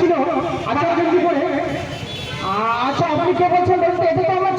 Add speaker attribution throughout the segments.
Speaker 1: ছিল। আচার গেঞ্জি পরে আচ্ছা আপনি কে বলছেন? বলতে এটা তো আমার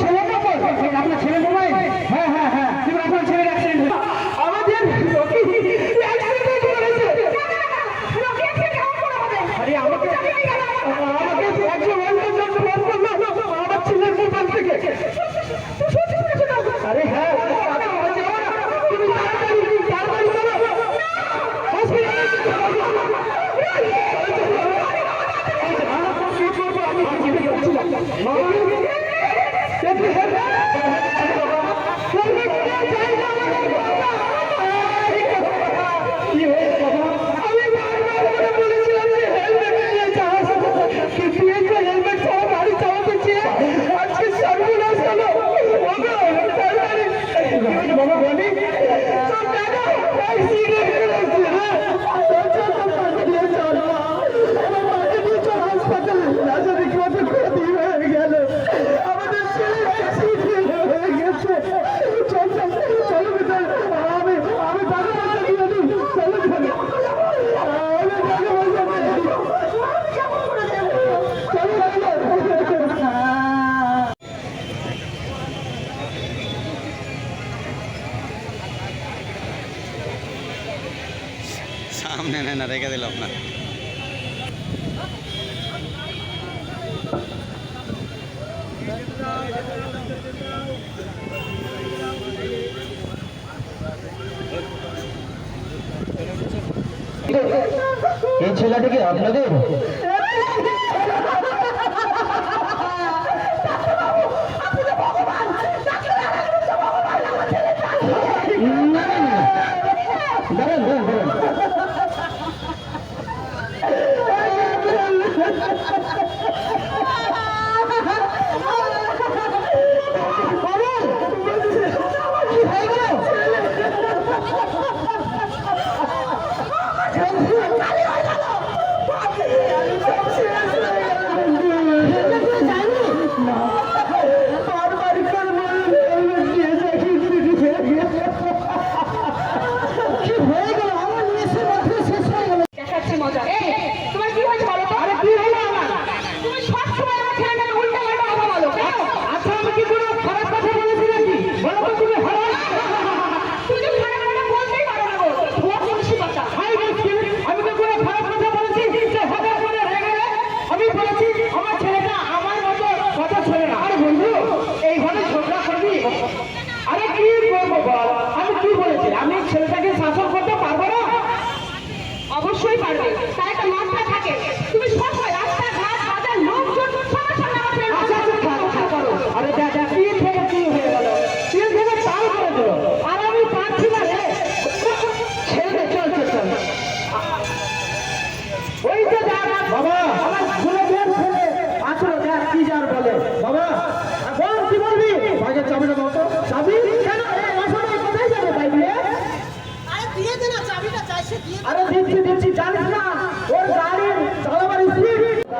Speaker 1: না
Speaker 2: না না রেখে দিলাম না।
Speaker 1: এই ছেলেটা কি আপনাদের?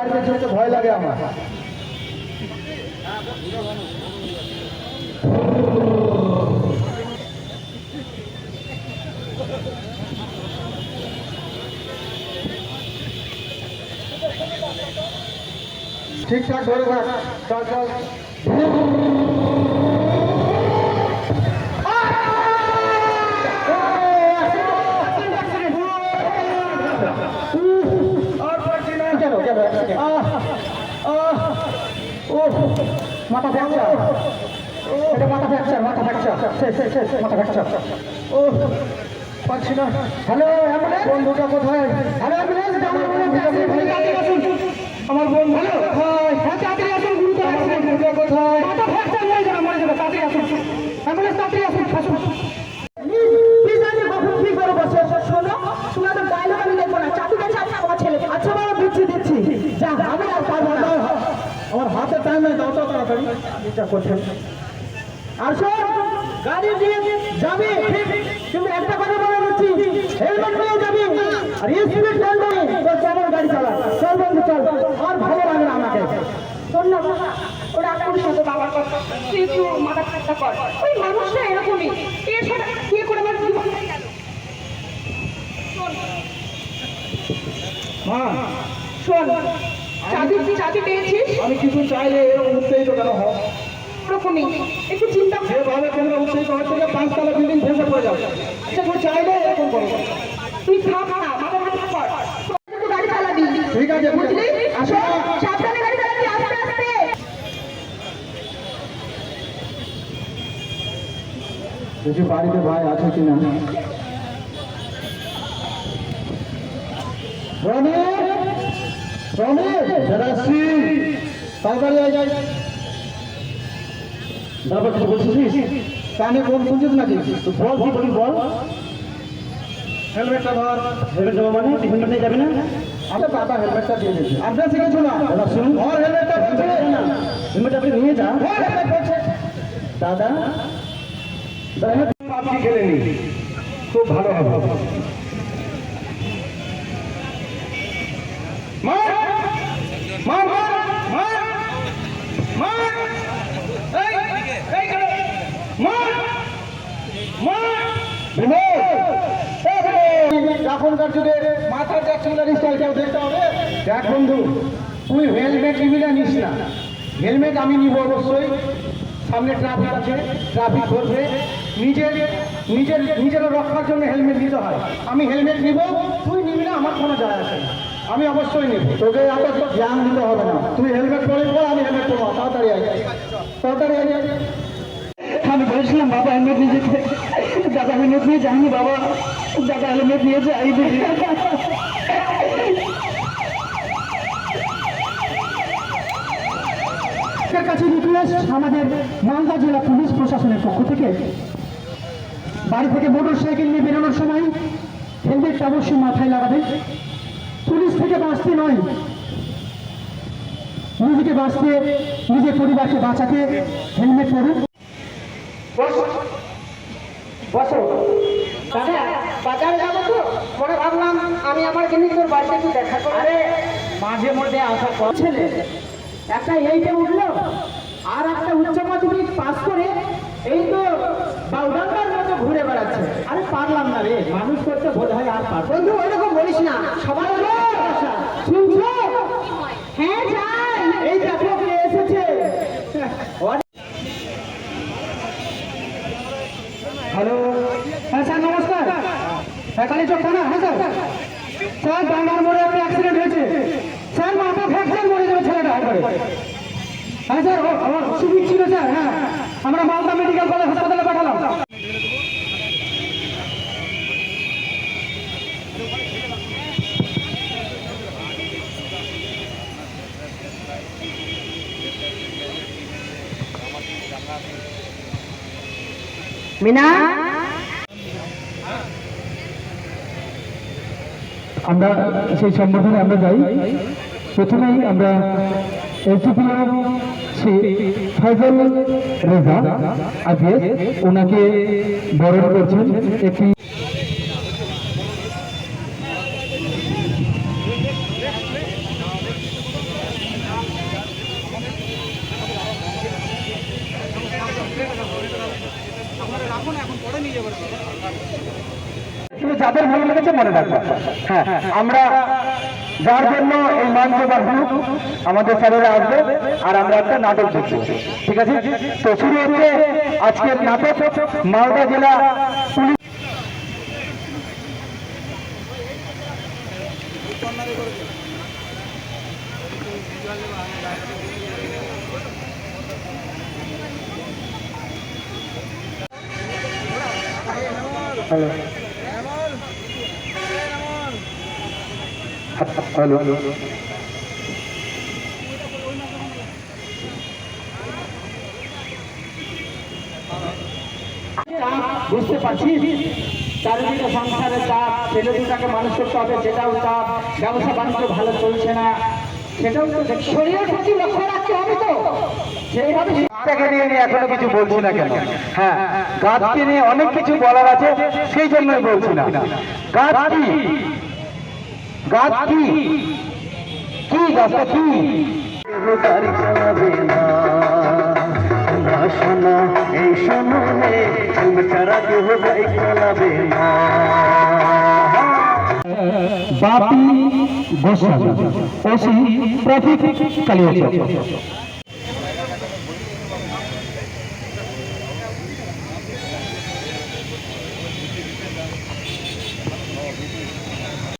Speaker 1: গাড়িতে চলতে ভয় লাগে আমার। ঠিকঠাক ধরে থাক ও পাচ্ছি না হ্যালো বন্ধুটা কোথায় হ্যালো আমার বন্ধু কোথায় তাড়াতাড়ি আসুন গুরুতর আমার বন্ধুটা কোথায় মাথা ফ্র্যাকচার হয়ে যাবে মরে যাবে তাড়াতাড়ি আসুন অ্যাম্বুলেন্স তাড়াতাড়ি আসুন আসুন
Speaker 3: আমার
Speaker 1: হাতে টাইম দাও তো তাড়াতাড়ি। এটা করছেন আসুন গাড়ি দিয়ে যাবে। কিন্তু একটা কথা বলে দিচ্ছি হেলমেট নিয়ে যাবি। আর স্পিড চলবে তোর কেমন গাড়ি চালা। চল বন্ধু চল। আর ভালো লাগে না আমাকে।
Speaker 4: শোন না ওরা আমার সাথে তুই মাথা কর। ওই মানুষটা এরকমই। এর সাথে কে করে আমার জীবন
Speaker 1: মা।
Speaker 4: শোন চাবি চাবি পেয়েছিস?
Speaker 1: আমি কিছু চাইলে এরকম উত্তেজিত কেন হও
Speaker 4: এরকমই একটু চিন্তা
Speaker 1: যেভাবে কেন যাবে আচ্ছা তুমি চাইলে এরকম করো।
Speaker 4: তুই থাম না মাথা ঠান্ডা কর। গাড়ি চালাবি
Speaker 1: ঠিক আছে
Speaker 4: বুঝলি?
Speaker 1: আসো।
Speaker 4: সাবধানে গাড়ি চালাবি আস্তে আস্তে।
Speaker 1: দেখি বাড়িতে ভাই আছে কিনা। রনি রনি বেড়াচ্ছি তাড়াতাড়ি আয় যাই। তারপর কিছু বলছিস কানে কোন না নাকি? তো বল কি বলি বল। হেলমেটটা ধর হেলমেট দেবো মানে টিফিনটা নিয়ে যাবে না? আচ্ছা বাবা হেলমেটটা দিয়ে আড্ডা আপনার শিখেছো না? শুনুন। ওর হেলমেটটা বলছে না হেলমেট আপনি নিয়ে যান হেলমেট বলছে। দাদা দাদা খেলে নি খুব ভালো হবে মার মার মার মার মার এই এই গেল মার মার বিনোদ এখনকার যুগে মাথার যা চুলের স্টাইলটাও দেখতে হবে। দেখ বন্ধু তুই হেলমেট নিবি না নিস না। হেলমেট আমি নিব অবশ্যই। সামনে ট্রাফিক আছে ট্রাফিক ধরবে। নিজের নিজের নিজের রক্ষার জন্য হেলমেট নিতে হয়। আমি হেলমেট নিব তুই নিবি না আমার কোনো যায় না। আমি অবশ্যই নেব। তোকে এত জ্ঞান দিতে হবে না। তুই হেলমেট পরে পর আমি হেলমেট পরবো। তাড়াতাড়ি আয়। তাড়াতাড়ি আয়। আমি বলেছিলাম বাবা হেলমেট নিয়ে যেতে। দাদা হেলমেট নিয়ে যায়নি বাবা। দাদা হেলমেট নিয়ে যাই কাছে রিকোয়েস্ট আমাদের মালদা জেলা পুলিশ প্রশাসনের পক্ষ থেকে। বাড়ি থেকে মোটর সাইকেল নিয়ে বেরোনোর সময় হেলমেটটা অবশ্যই মাথায় লাগাবে। পুলিশ থেকে বাঁচতে নয়। নিজেকে বাঁচতে, নিজের পরিবারকে বাঁচাতে হেলমেট পরুন। বসো।
Speaker 4: দাদা বাজারে যাব তো? পরে ভাবলাম আমি আমার জিনিস তোর বাড়িতে একটু দেখা করে।
Speaker 1: আরে মাঝে মধ্যে আসা কর। ছেলে একটা এইটে উঠল আর একটা উচ্চ মাধ্যমিক পাস করে এই তো বাউডাঙ্গার মতো ঘুরে বেড়াচ্ছে। আরে পারলাম না রে মানুষ করতে বোধ হয় আর পারব
Speaker 4: বন্ধু ওইরকম বলিস না। সবাই
Speaker 1: শুনছো?
Speaker 4: হ্যাঁ যাই।
Speaker 1: এই দেখো কে এসেছে। হ্যালো। হ্যাঁ হ্যাঁ কালীচক থানা হ্যাঁ স্যার। স্যার ডাঙ্গার মোড়ে একটা অ্যাক্সিডেন্ট হয়েছে। স্যার মাথা ফ্র্যাকচার মরে যাবে ছেলেটা একবারে হ্যাঁ স্যার আমার ছিল, স্যার হ্যাঁ। আমরা মালদা মেডিকেল কলেজ হাসপাতালে পাঠালাম।
Speaker 4: মিনা?
Speaker 1: আমরা সেই সম্বোধনে আমরা যাই। প্রথমেই আমরা রেজা আজকে ওনাকে বরণ করছেন একটি কিন্তু যাদের ভালো লেগেছে মনে রাখব হ্যাঁ আমরা যার জন্য এই মঞ্চ বা আমাদের স্যারেরা আসবে আর আমরা একটা নাটক দেখব। ঠিক আছে? তো শুরু হচ্ছে আজকের নাটক, মালদা জেলা পুলিশ হ্যালো। হ্যালো বুঝতে পারছি চারিদিকে সংসারের চাপ ছেলে দুটাকে মানুষ করতে হবে সেটাও চাপ ব্যবসা বাণিজ্য ভালো চলছে না। সেটাও
Speaker 4: শরীরের প্রতি লক্ষ্য রাখতে হবে তো।
Speaker 1: সেইভাবে নিয়ে নিয়ে এখনও কিছু বলছি না কেন? হ্যাঁ গাছকে নিয়ে অনেক কিছু বলার আছে সেই জন্যই বলছি না। গাছ কি গাছ কি? কি গাছটা কি?
Speaker 5: শোনো এই শোনো হে তুমি ছাড়া কেউ যাই চালাবে না
Speaker 6: বাপি গোস্বামী, ওসি ট্রাফিক কালিয়াচক।